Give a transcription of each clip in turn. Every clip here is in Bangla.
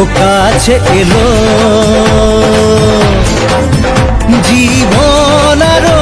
ও কাছে এলো। জীবন আরও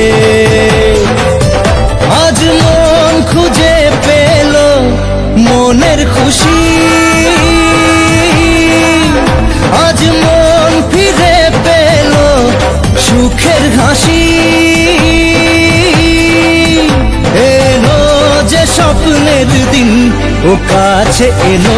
কাছে এলো।